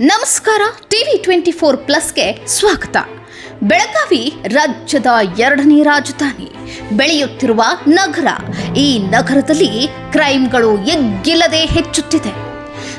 ನಮಸ್ಕಾರ, TV twenty four ಪ್ಲಸ್ಗೆ ಸ್ವಾಗತ. ಬೆಳಗಾವಿ ರಾಜ್ಯದ ಎರಡನೇ ರಾಜಧಾನಿ. ಬೆಳೆಯುತ್ತಿರುವ ನಗರ. ಈ ನಗರದಲ್ಲಿ ಕ್ರೈಮ್ಗಳು ಎಗ್ಗಿಲ್ಲದೆ ಹೆಚ್ಚುತ್ತಿದೆ.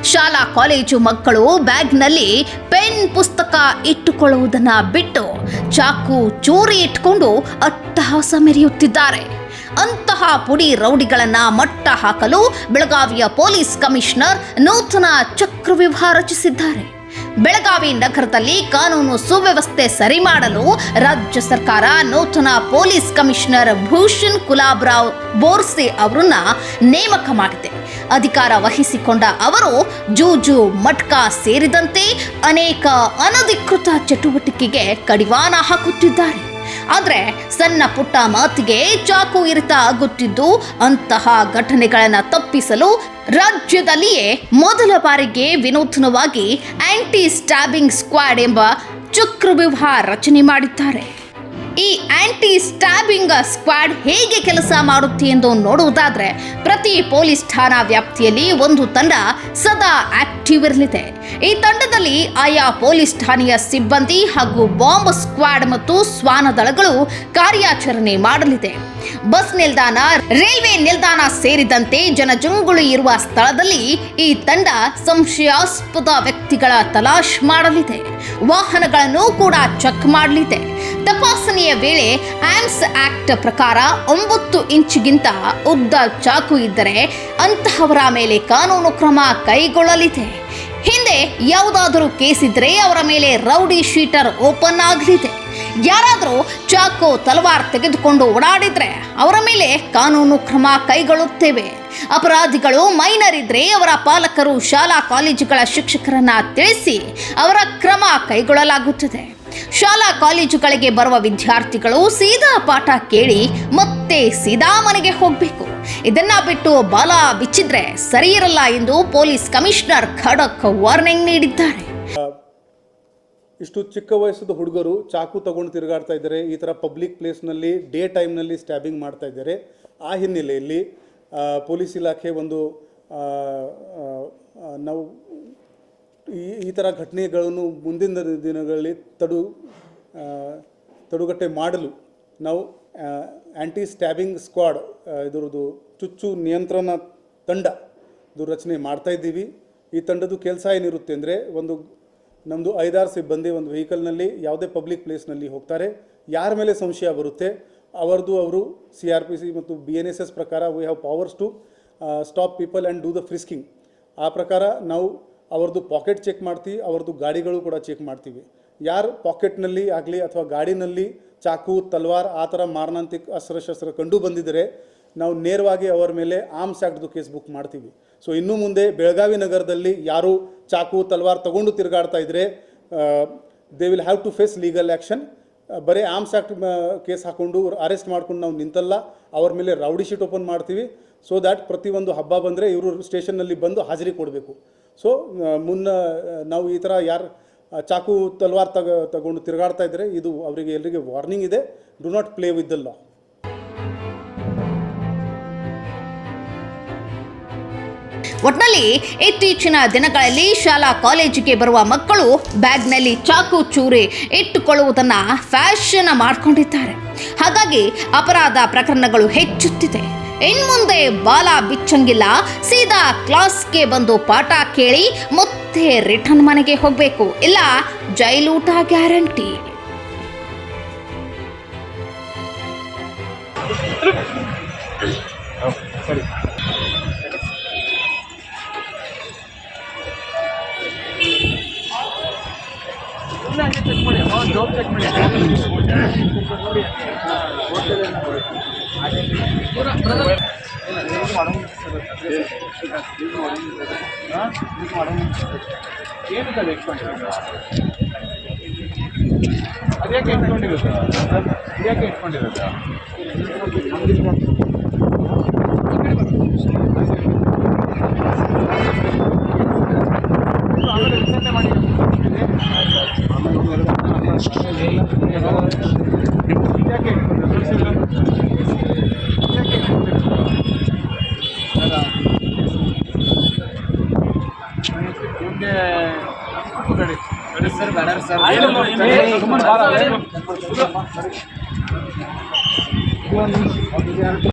ಶಾಲಾ, ಕಾಲೇಜು ಮಕ್ಕಳು ಬ್ಯಾಗ್ನಲ್ಲಿ ಪೆನ್ ಪುಸ್ತಕ ಇಟ್ಟುಕೊಳ್ಳುವುದನ್ನು ಬಿಟ್ಟು ಚಾಕು, ಚೂರಿ ಇಟ್ಕೊಂಡು ಅಟ್ಟಹಾಸ ಮೆರೆಯುತ್ತಿದ್ದಾರೆ. ಅಂತಹ ಪುಡಿ ರೌಡಿಗಳನ್ನ ಮಟ್ಟ ಹಾಕಲು ಬೆಳಗಾವಿಯ ಪೊಲೀಸ್ ಕಮಿಷನರ್ ನೂತನ ಚಕ್ರವ್ಯೂಹ ರಚಿಸಿದ್ದಾರೆ. ಬೆಳಗಾವಿ ನಗರದಲ್ಲಿ ಕಾನೂನು ಸುವ್ಯವಸ್ಥೆ ಸರಿ ಮಾಡಲು ರಾಜ್ಯ ಸರ್ಕಾರ ನೂತನ ಪೊಲೀಸ್ ಕಮಿಷನರ್ ಭೂಷಣ್ ಕುಲಾಬ್ರಾವ್ ಬೋರ್ಸೆ ಅವರನ್ನ ನೇಮಕ ಮಾಡಿದೆ. ಅಧಿಕಾರ ವಹಿಸಿಕೊಂಡ ಅವರು ಜೂಜು ಮಟ್ಕಾ ಸೇರಿದಂತೆ ಅನೇಕ ಅನಧಿಕೃತ ಚಟುವಟಿಕೆಗೆ ಕಡಿವಾಣ ಹಾಕುತ್ತಿದ್ದಾರೆ. ಆದರೆ ಸಣ್ಣ ಪುಟ್ಟ ಮಾತಿಗೆ ಚಾಕು ಇರಿತ ಆಗುತ್ತಿದ್ದು ಅಂತಹ ಘಟನೆಗಳನ್ನು ತಪ್ಪಿಸಲು ರಾಜ್ಯದಲ್ಲಿಯೇ ಮೊದಲ ಬಾರಿಗೆ ವಿನೂತನವಾಗಿ ಆಂಟಿ ಸ್ಟ್ಯಾಬಿಂಗ್ ಸ್ಕ್ವಾಡ್ ಎಂಬ ಚಕ್ರವ್ಯೂಹ ರಚನೆ ಮಾಡಿದ್ದಾರೆ. ಈ ಆಂಟಿ ಸ್ಟ್ಯಾಬಿಂಗ್ ಸ್ಕ್ವಾಡ್ ಹೇಗೆ ಕೆಲಸ ಮಾಡುತ್ತೆ ಎಂದು ನೋಡುವುದಾದ್ರೆ, ಪ್ರತಿ ಪೊಲೀಸ್ ಠಾಣಾ ವ್ಯಾಪ್ತಿಯಲ್ಲಿ ಒಂದು ತಂಡ ಸದಾ ಆಕ್ಟಿವ್ ಇರಲಿದೆ. ಈ ತಂಡದಲ್ಲಿ ಆಯಾ ಪೊಲೀಸ್ ಠಾಣೆಯ ಸಿಬ್ಬಂದಿ ಹಾಗೂ ಬಾಂಬ್ ಸ್ಕ್ವಾಡ್ ಮತ್ತು ಶ್ವಾನ ದಳಗಳು ಕಾರ್ಯಾಚರಣೆ ಮಾಡಲಿದೆ. ಬಸ್ ನಿಲ್ದಾಣ, ರೈಲ್ವೆ ನಿಲ್ದಾಣ ಸೇರಿದಂತೆ ಜನಜಂಗುಳಿ ಇರುವ ಸ್ಥಳದಲ್ಲಿ ಈ ತಂಡ ಸಂಶಯಾಸ್ಪದ ವ್ಯಕ್ತಿಗಳ ತಲಾಶ್ ಮಾಡಲಿದೆ. ವಾಹನಗಳನ್ನು ಕೂಡ ಚೆಕ್ ಮಾಡಲಿದೆ. ತಪಾಸಣೆಯ ವೇಳೆ ಆಮ್ಸ್ ಆಕ್ಟ್ ಪ್ರಕಾರ ಒಂಬತ್ತು ಇಂಚಿಗಿಂತ ಉದ್ದ ಚಾಕು ಇದ್ದರೆ ಅಂತಹವರ ಮೇಲೆ ಕಾನೂನು ಕ್ರಮ ಕೈಗೊಳ್ಳಲಿದೆ. ಹಿಂದೆ ಯಾವುದಾದರೂ ಕೇಸ್ ಇದ್ದರೆ ಅವರ ಮೇಲೆ ರೌಡಿ ಶೀಟರ್ ಓಪನ್ ಆಗಲಿದೆ. ಯಾರಾದರೂ ಚಾಕು ತಲವಾರ್ ತೆಗೆದುಕೊಂಡು ಓಡಾಡಿದರೆ ಅವರ ಮೇಲೆ ಕಾನೂನು ಕ್ರಮ ಕೈಗೊಳ್ಳುತ್ತೇವೆ. ಅಪರಾಧಿಗಳು ಮೈನರ್ ಇದ್ರೆ ಅವರ ಪಾಲಕರು ಶಾಲಾ ಕಾಲೇಜುಗಳ ಶಿಕ್ಷಕರನ್ನ ತಿಳಿಸಿ ಅವರ ಕ್ರಮ ಕೈಗೊಳ್ಳಲಾಗುತ್ತದೆ. ಶಾಲಾ ಕಾಲೇಜುಗಳಿಗೆ ಬರುವ ವಿದ್ಯಾರ್ಥಿಗಳು ಸೀದಾ ಪಾಠ ಕೇಳಿ ಮತ್ತೆ ಸೀದಾ ಮನೆಗೆ ಹೋಗಬೇಕು. ಇದನ್ನ ಬಿಟ್ಟು ಬಾಲ ಬಿಚ್ಚಿದ್ರೆ ಸರಿ ಇರಲ್ಲ ಎಂದು ಪೊಲೀಸ್ ಕಮಿಷನರ್ ಖಡಕ್ ವಾರ್ನಿಂಗ್ ನೀಡಿದ್ದಾರೆ. ಇಷ್ಟು ಚಿಕ್ಕ ವಯಸ್ಸದ ಹುಡುಗರು ಚಾಕು ತಗೊಂಡು ತಿರುಗಾಡ್ತಾ ಇದ್ದಾರೆ. ಈ ಥರ ಪಬ್ಲಿಕ್ ಪ್ಲೇಸ್ನಲ್ಲಿ ಡೇ ಟೈಮ್ನಲ್ಲಿ ಸ್ಟ್ಯಾಬಿಂಗ್ ಮಾಡ್ತಾ ಇದ್ದಾರೆ. ಆ ಹಿನ್ನೆಲೆಯಲ್ಲಿ ಪೊಲೀಸ್ ಇಲಾಖೆ ಒಂದು ಈ ಥರ ಘಟನೆಗಳನ್ನು ಮುಂದಿನ ದಿನಗಳಲ್ಲಿ ತಡು ತಡುಗಟ್ಟೆ ಮಾಡಲು ನಾವು ಆ್ಯಂಟಿ ಸ್ಟ್ಯಾಬಿಂಗ್ ಸ್ಕ್ವಾಡ್ ಇದರದು ಚುಚ್ಚು ನಿಯಂತ್ರಣ ತಂಡ ಇದು ರಚನೆ ಮಾಡ್ತಾ ಇದ್ದೀವಿ. ಈ ತಂಡದ ಕೆಲಸ ಏನಿರುತ್ತೆ ಅಂದರೆ ಒಂದು ನಮ್ಮದು ಐದಾರು ಸಿಬ್ಬಂದಿ ಒಂದು ವೆಹಿಕಲ್ನಲ್ಲಿ ಯಾವುದೇ ಪಬ್ಲಿಕ್ ಪ್ಲೇಸ್ನಲ್ಲಿ ಹೋಗ್ತಾರೆ. ಯಾರ ಮೇಲೆ ಸಂಶಯ ಬರುತ್ತೆ? ಅವರದು ಅವರು ಸಿ ಆರ್ ಪಿ ಸಿ ಮತ್ತು ಬಿ ಎನ್ ಎಸ್ ಎಸ್ ಪ್ರಕಾರ we have powers to stop people and do the frisking ಆ ಪ್ರಕಾರ ನಾವು ಅವ್ರದ್ದು ಪಾಕೆಟ್ ಚೆಕ್ ಮಾಡ್ತೀವಿ, ಅವ್ರದ್ದು ಗಾಡಿಗಳು ಕೂಡ ಚೆಕ್ ಮಾಡ್ತೀವಿ. ಯಾರು ಪಾಕೆಟ್ನಲ್ಲಿ ಆಗಲಿ ಅಥವಾ ಗಾಡಿನಲ್ಲಿ ಚಾಕು, ತಲ್ವಾರ್ ಆ ಥರ ಮಾರಣಾಂತಿಕ ಅಸ್ತ್ರಶಸ್ತ್ರ ಕಂಡು ಬಂದಿದ್ದರೆ ನಾವು ನೇರವಾಗಿ ಅವರ ಮೇಲೆ ಆರ್ಮ್ಸ್ ಆ್ಯಕ್ಟ್ದು ಕೇಸ್ ಬುಕ್ ಮಾಡ್ತೀವಿ. ಸೊ ಇನ್ನು ಮುಂದೆ ಬೆಳಗಾವಿ ನಗರದಲ್ಲಿ ಯಾರು ಚಾಕು, ತಲ್ವಾರ್ ತಗೊಂಡು ತಿರುಗಾಡ್ತಾ ಇದ್ದರೆ they will have to face legal action ಬರೀ ಆರ್ಮ್ಸ್ ಆ್ಯಕ್ಟ್ ಕೇಸ್ ಹಾಕ್ಕೊಂಡು ಅರೆಸ್ಟ್ ಮಾಡ್ಕೊಂಡು ನಾವು ನಿಂತಲ್ಲ, ಅವ್ರ ಮೇಲೆ ರೌಡಿ ಶೀಟ್ ಓಪನ್ ಮಾಡ್ತೀವಿ. ಸೊ ದ್ಯಾಟ್ ಪ್ರತಿಯೊಂದು ಹಬ್ಬ ಬಂದರೆ ಇವರು ಸ್ಟೇಷನ್ನಲ್ಲಿ ಬಂದು ಹಾಜರಿ ಕೊಡಬೇಕು. ಸೊ ಮುನ್ನ, ನಾವು ಈ ಥರ ಯಾರು, ಚಾಕು, ತಲ್ವಾರ್ ತಗ, ತಗೊಂಡು ತಿರುಗಾಡ್ತಾ ಇದ್ದರೆ ಇದು ಅವರಿಗೆ ಎಲ್ಲರಿಗೆ ವಾರ್ನಿಂಗ್ ಇದೆ. Do not play with the law ಒಟ್ನಲ್ಲಿ ಇತ್ತೀಚಿನ ದಿನಗಳಲ್ಲಿ ಶಾಲಾ ಕಾಲೇಜಿಗೆ ಬರುವ ಮಕ್ಕಳು ಬ್ಯಾಗ್ನಲ್ಲಿ ಚಾಕು ಚೂರಿ ಇಟ್ಟುಕೊಳ್ಳುವುದನ್ನು ಫ್ಯಾಷನ್ ಮಾಡಿಕೊಂಡಿದ್ದಾರೆ. ಹಾಗಾಗಿ ಅಪರಾಧ ಪ್ರಕರಣಗಳು ಹೆಚ್ಚುತ್ತಿದೆ. ಇನ್ಮುಂದೆ ಬಾಲ ಬಿಚ್ಚಂಗಿಲ್ಲ, ಸೀದಾ ಕ್ಲಾಸ್ಗೆ ಬಂದು ಪಾಠ ಕೇಳಿ ಮತ್ತೆ ರಿಟರ್ನ್ ಮನೆಗೆ ಹೋಗಬೇಕು. ಇಲ್ಲ ಜೈಲೂಟ ಗ್ಯಾರಂಟಿ. ಅದ್ಯಾಕೆ ಇಟ್ಕೊಂಡಿರೋದು ಅದ್ಯಾಕೆ ಇಟ್ಕೊಂಡಿರೋದು ಸರ್ ಬೇಡ ಸರ್ ಸುಮ್ಮನೆ